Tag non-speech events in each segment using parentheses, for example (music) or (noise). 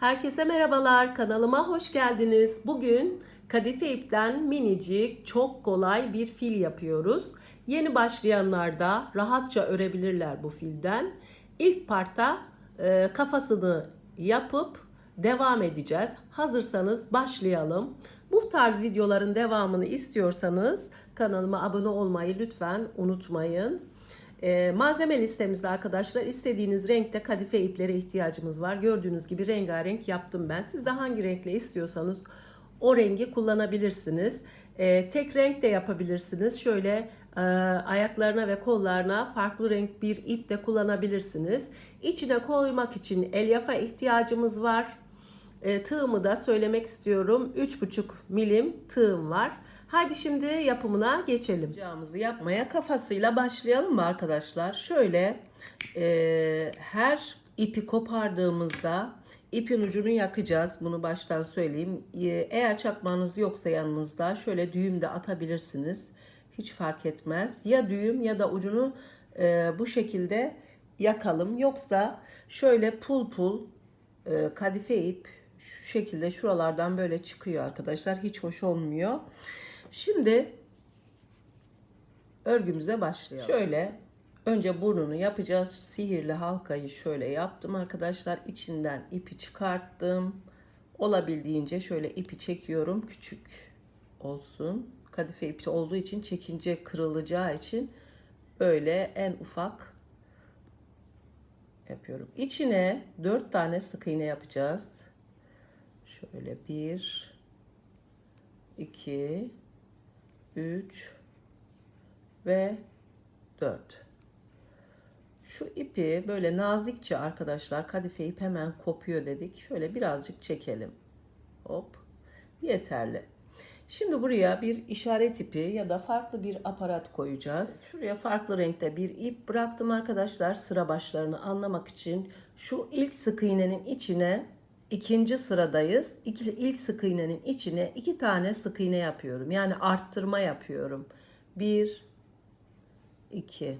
Herkese merhabalar, kanalıma hoş geldiniz. Bugün kadife ipten minicik, çok kolay bir fil yapıyoruz. Yeni başlayanlar da rahatça örebilirler bu filden. İlk parta e, kafasını yapıp devam edeceğiz. Hazırsanız başlayalım. Bu tarz videoların devamını istiyorsanız kanalıma abone olmayı lütfen unutmayın. Ee, malzeme listemizde arkadaşlar istediğiniz renkte kadife iplere ihtiyacımız var. Gördüğünüz gibi rengarenk yaptım ben. Siz de hangi renkle istiyorsanız o rengi kullanabilirsiniz. Ee, tek renk de yapabilirsiniz. Şöyle e, ayaklarına ve kollarına farklı renk bir ip de kullanabilirsiniz. İçine koymak için elyafa ihtiyacımız var. E, tığımı da söylemek istiyorum. 3,5 milim tığım var. Hadi şimdi yapımına geçelim. Yapacağımızı yapmaya kafasıyla başlayalım mı arkadaşlar? Şöyle e, her ipi kopardığımızda ipin ucunu yakacağız. Bunu baştan söyleyeyim. E, eğer çakmağınız yoksa yanınızda şöyle düğüm de atabilirsiniz. Hiç fark etmez. Ya düğüm ya da ucunu e, bu şekilde yakalım. Yoksa şöyle pul pul e, kadife ip şu şekilde şuralardan böyle çıkıyor arkadaşlar. Hiç hoş olmuyor. Şimdi örgümüze başlayalım. Şöyle önce burnunu yapacağız. Sihirli halkayı şöyle yaptım arkadaşlar. İçinden ipi çıkarttım. Olabildiğince şöyle ipi çekiyorum. Küçük olsun. Kadife ipi olduğu için çekince kırılacağı için böyle en ufak yapıyorum. İçine 4 tane sık iğne yapacağız. Şöyle bir, iki, üç ve dört. Şu ipi böyle nazikçe arkadaşlar kadife ip hemen kopuyor dedik. Şöyle birazcık çekelim. Hop. Yeterli. Şimdi buraya bir işaret ipi ya da farklı bir aparat koyacağız. Şuraya farklı renkte bir ip bıraktım arkadaşlar sıra başlarını anlamak için. Şu ilk sık iğnenin içine ikinci sıradayız. İki, ilk sık iğnenin içine iki tane sık iğne yapıyorum. Yani arttırma yapıyorum. Bir, iki.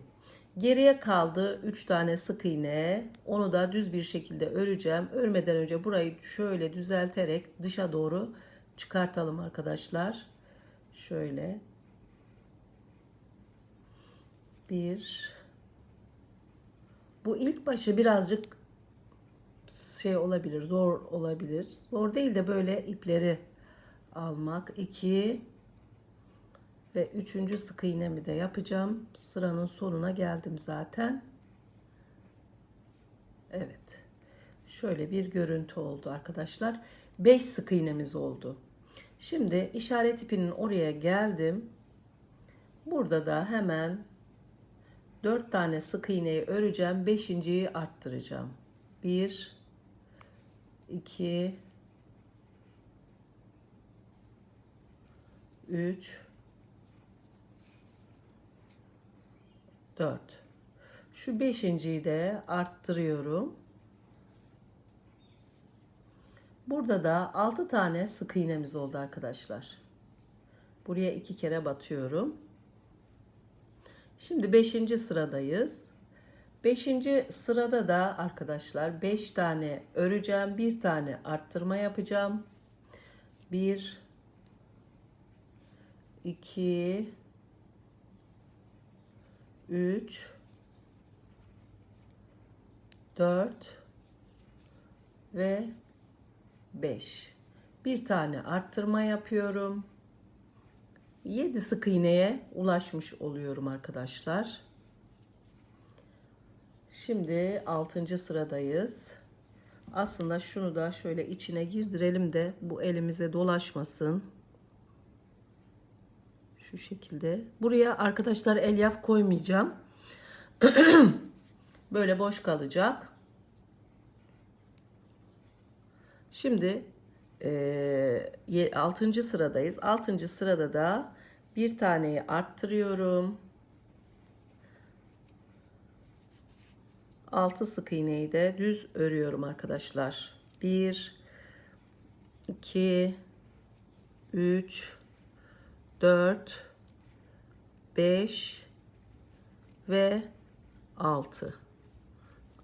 Geriye kaldı 3 tane sık iğne. Onu da düz bir şekilde öreceğim. Örmeden önce burayı şöyle düzelterek dışa doğru çıkartalım arkadaşlar. Şöyle. Bir. Bu ilk başı birazcık şey olabilir, zor olabilir. Zor değil de böyle ipleri almak. İki ve üçüncü sık iğnemi de yapacağım. Sıranın sonuna geldim zaten. Evet. Şöyle bir görüntü oldu arkadaşlar. 5 sık iğnemiz oldu. Şimdi işaret ipinin oraya geldim. Burada da hemen 4 tane sık iğneyi öreceğim. 5.yi arttıracağım. 1 2 3 4 Şu beşinciyi de arttırıyorum. Burada da 6 tane sık iğnemiz oldu arkadaşlar. Buraya iki kere batıyorum. Şimdi 5. sıradayız. 5. sırada da arkadaşlar 5 tane öreceğim. Bir tane arttırma yapacağım. 1 2 3 4 ve 5 bir tane arttırma yapıyorum 7 sık iğneye ulaşmış oluyorum arkadaşlar şimdi 6. sıradayız aslında şunu da şöyle içine girdirelim de bu elimize dolaşmasın şu şekilde buraya arkadaşlar elyaf koymayacağım (clears throat) böyle boş kalacak Şimdi e, 6. sıradayız. 6. sırada da bir taneyi arttırıyorum. 6 sık iğneyi de düz örüyorum arkadaşlar. 1 2 3 4 5 ve 6.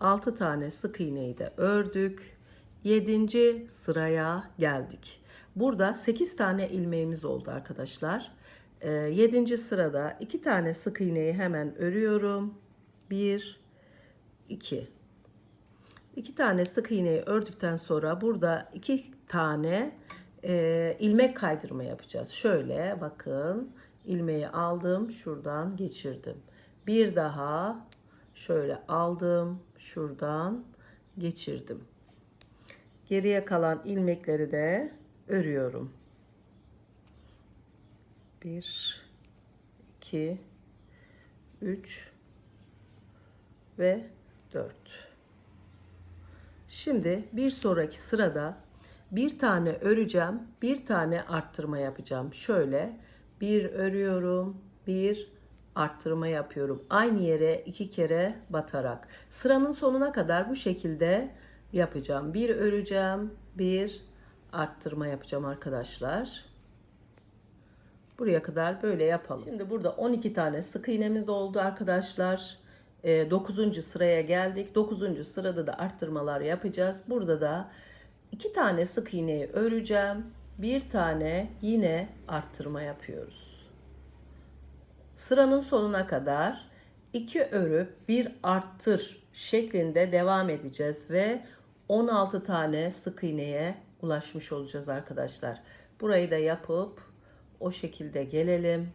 6 tane sık iğneyi de ördük. 7. sıraya geldik. Burada 8 tane ilmeğimiz oldu arkadaşlar. 7. sırada 2 tane sık iğneyi hemen örüyorum. 1 2 2 tane sık iğneyi ördükten sonra burada 2 tane e, ilmek kaydırma yapacağız. Şöyle bakın ilmeği aldım şuradan geçirdim. Bir daha şöyle aldım şuradan geçirdim. Geriye kalan ilmekleri de örüyorum. 1 2 3 ve 4. Şimdi bir sonraki sırada bir tane öreceğim, bir tane arttırma yapacağım. Şöyle bir örüyorum, bir arttırma yapıyorum. Aynı yere iki kere batarak. Sıranın sonuna kadar bu şekilde yapacağım. Bir öreceğim, bir arttırma yapacağım arkadaşlar. Buraya kadar böyle yapalım. Şimdi burada 12 tane sık iğnemiz oldu arkadaşlar. 9. sıraya geldik. 9. sırada da arttırmalar yapacağız. Burada da 2 tane sık iğneyi öreceğim. Bir tane yine arttırma yapıyoruz. Sıranın sonuna kadar 2 örüp bir arttır şeklinde devam edeceğiz ve 16 tane sık iğneye ulaşmış olacağız arkadaşlar. Burayı da yapıp o şekilde gelelim.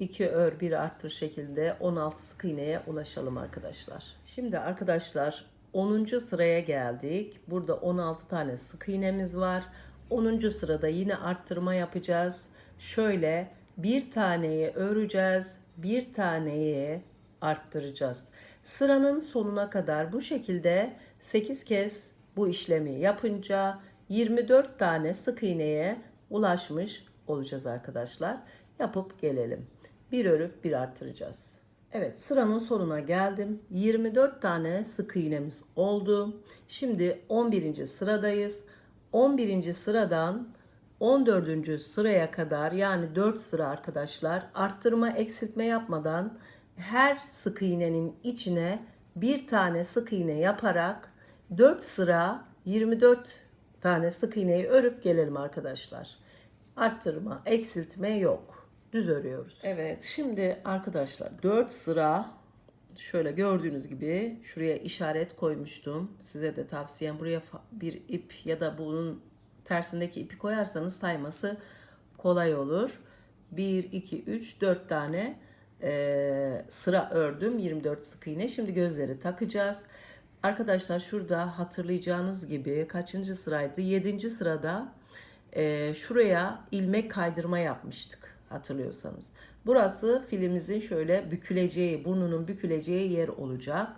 2 ör bir arttır şekilde 16 sık iğneye ulaşalım arkadaşlar. Şimdi arkadaşlar 10. sıraya geldik. Burada 16 tane sık iğnemiz var. 10. sırada yine arttırma yapacağız. Şöyle bir taneyi öreceğiz. Bir taneyi arttıracağız. Sıranın sonuna kadar bu şekilde 8 kez bu işlemi yapınca 24 tane sık iğneye ulaşmış olacağız arkadaşlar. Yapıp gelelim. Bir örüp bir arttıracağız. Evet sıranın sonuna geldim. 24 tane sık iğnemiz oldu. Şimdi 11. sıradayız. 11. sıradan 14. sıraya kadar yani 4 sıra arkadaşlar arttırma eksiltme yapmadan her sık iğnenin içine bir tane sık iğne yaparak 4 sıra 24 tane sık iğneyi örüp gelelim arkadaşlar. Arttırma, eksiltme yok. Düz örüyoruz. Evet, şimdi arkadaşlar 4 sıra şöyle gördüğünüz gibi şuraya işaret koymuştum. Size de tavsiyem buraya bir ip ya da bunun tersindeki ipi koyarsanız sayması kolay olur. 1, 2, 3, 4 tane e, sıra ördüm. 24 sık iğne. Şimdi gözleri takacağız. Arkadaşlar şurada hatırlayacağınız gibi kaçıncı sıraydı? 7. sırada e, şuraya ilmek kaydırma yapmıştık hatırlıyorsanız. Burası filimizin şöyle büküleceği, burnunun büküleceği yer olacak.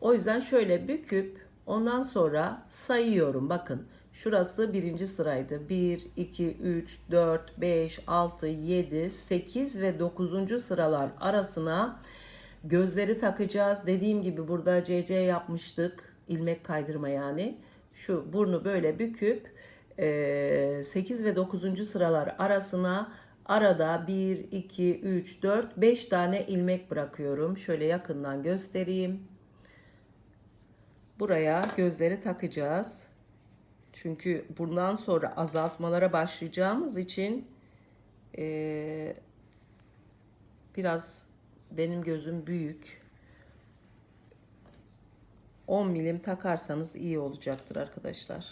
O yüzden şöyle büküp ondan sonra sayıyorum. Bakın şurası birinci sıraydı. 1, 2, 3, 4, 5, 6, 7, 8 ve 9. sıralar arasına gözleri takacağız. Dediğim gibi burada CC yapmıştık. ilmek kaydırma yani. Şu burnu böyle büküp 8 ve 9. sıralar arasına arada 1, 2, 3, 4, 5 tane ilmek bırakıyorum. Şöyle yakından göstereyim. Buraya gözleri takacağız. Çünkü bundan sonra azaltmalara başlayacağımız için e, biraz benim gözüm büyük. 10 milim takarsanız iyi olacaktır arkadaşlar.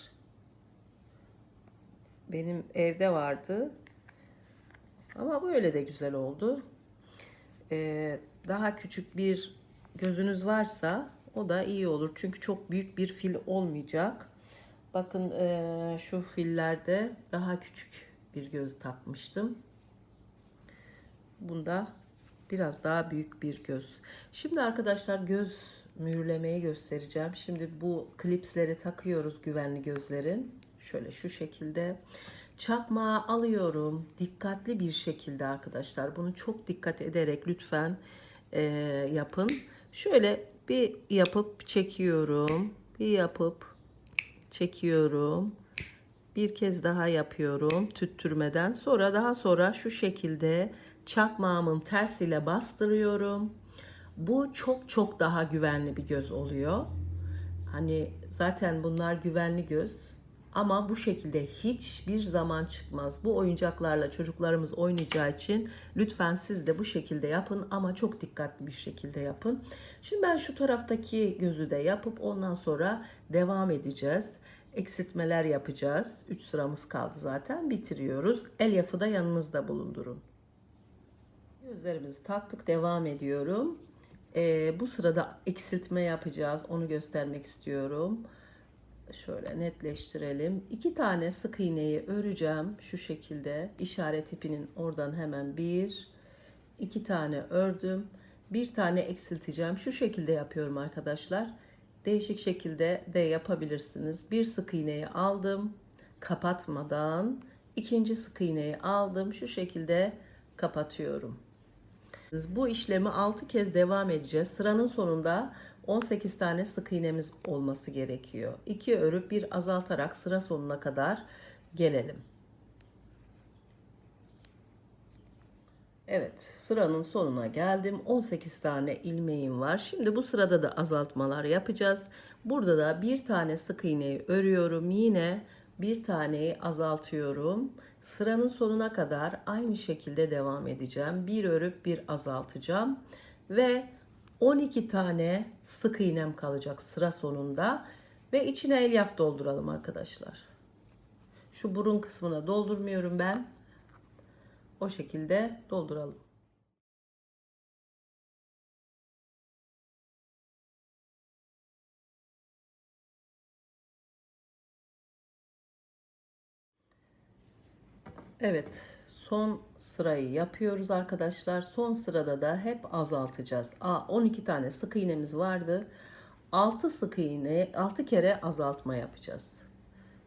Benim evde vardı. Ama böyle de güzel oldu. Ee, daha küçük bir gözünüz varsa o da iyi olur. Çünkü çok büyük bir fil olmayacak. Bakın e, şu fillerde daha küçük bir göz takmıştım. Bunda biraz daha büyük bir göz. Şimdi arkadaşlar göz mühürlemeyi göstereceğim. Şimdi bu klipsleri takıyoruz güvenli gözlerin. Şöyle şu şekilde. Çakmağı alıyorum. Dikkatli bir şekilde arkadaşlar. Bunu çok dikkat ederek lütfen e, yapın. Şöyle bir yapıp çekiyorum. Bir yapıp çekiyorum. Bir kez daha yapıyorum tüttürmeden. Sonra daha sonra şu şekilde çakmağımın tersiyle bastırıyorum. Bu çok çok daha güvenli bir göz oluyor. Hani zaten bunlar güvenli göz ama bu şekilde hiçbir zaman çıkmaz. Bu oyuncaklarla çocuklarımız oynayacağı için lütfen siz de bu şekilde yapın ama çok dikkatli bir şekilde yapın. Şimdi ben şu taraftaki gözü de yapıp ondan sonra devam edeceğiz. Eksiltmeler yapacağız. 3 sıramız kaldı zaten. Bitiriyoruz. Elyafı da yanınızda bulundurun. Gözlerimizi taktık. Devam ediyorum. Ee, bu sırada eksiltme yapacağız. Onu göstermek istiyorum. Şöyle netleştirelim. İki tane sık iğneyi öreceğim. Şu şekilde işaret ipinin oradan hemen bir, iki tane ördüm. Bir tane eksilteceğim. Şu şekilde yapıyorum arkadaşlar. Değişik şekilde de yapabilirsiniz. Bir sık iğneyi aldım. Kapatmadan ikinci sık iğneyi aldım. Şu şekilde kapatıyorum. Bu işlemi 6 kez devam edeceğiz. Sıranın sonunda 18 tane sık iğnemiz olması gerekiyor. 2 örüp bir azaltarak sıra sonuna kadar gelelim. Evet, sıranın sonuna geldim. 18 tane ilmeğim var. Şimdi bu sırada da azaltmalar yapacağız. Burada da bir tane sık iğneyi örüyorum. Yine bir taneyi azaltıyorum. Sıranın sonuna kadar aynı şekilde devam edeceğim. Bir örüp bir azaltacağım ve 12 tane sık iğnem kalacak sıra sonunda ve içine elyaf dolduralım arkadaşlar. Şu burun kısmına doldurmuyorum ben. O şekilde dolduralım. Evet, son sırayı yapıyoruz arkadaşlar. Son sırada da hep azaltacağız. Aa, 12 tane sık iğnemiz vardı. 6 sık iğne, 6 kere azaltma yapacağız.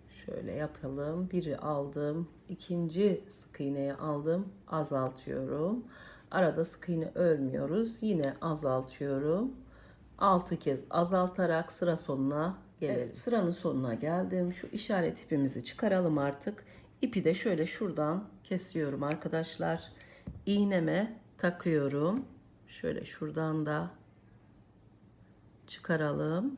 Şöyle yapalım. Biri aldım. ikinci sık iğneyi aldım. Azaltıyorum. Arada sık iğne örmüyoruz. Yine azaltıyorum. 6 kez azaltarak sıra sonuna gelelim. Evet, sıranın sonuna geldim. Şu işaret ipimizi çıkaralım artık. İpi de şöyle şuradan kesiyorum arkadaşlar. İğneme takıyorum. Şöyle şuradan da çıkaralım.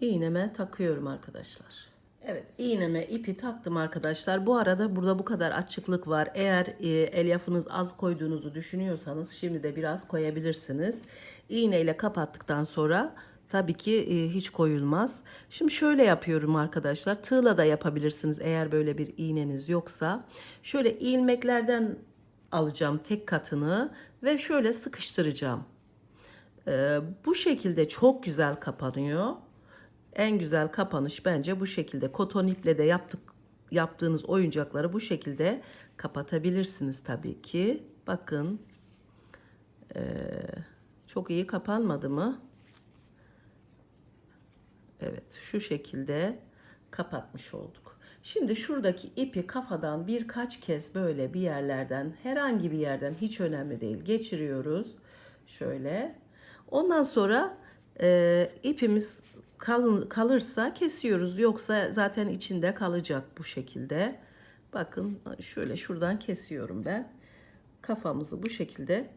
İğneme takıyorum arkadaşlar. Evet iğneme ipi taktım arkadaşlar. Bu arada burada bu kadar açıklık var. Eğer e, elyafınız az koyduğunuzu düşünüyorsanız şimdi de biraz koyabilirsiniz. İğneyle kapattıktan sonra tabii ki e, hiç koyulmaz. Şimdi şöyle yapıyorum arkadaşlar. Tığla da yapabilirsiniz eğer böyle bir iğneniz yoksa. Şöyle ilmeklerden alacağım tek katını ve şöyle sıkıştıracağım. E, bu şekilde çok güzel kapanıyor. En güzel kapanış bence bu şekilde. Koton iple de yaptık yaptığınız oyuncakları bu şekilde kapatabilirsiniz tabii ki. Bakın. Ee, çok iyi kapanmadı mı? Evet şu şekilde kapatmış olduk. Şimdi şuradaki ipi kafadan birkaç kez böyle bir yerlerden herhangi bir yerden hiç önemli değil geçiriyoruz. Şöyle. Ondan sonra e, ipimiz kalın, kalırsa kesiyoruz. Yoksa zaten içinde kalacak bu şekilde. Bakın şöyle şuradan kesiyorum ben. Kafamızı bu şekilde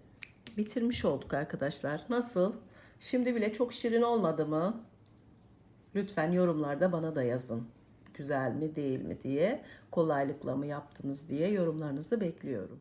bitirmiş olduk arkadaşlar. Nasıl? Şimdi bile çok şirin olmadı mı? Lütfen yorumlarda bana da yazın. Güzel mi değil mi diye, kolaylıkla mı yaptınız diye yorumlarınızı bekliyorum.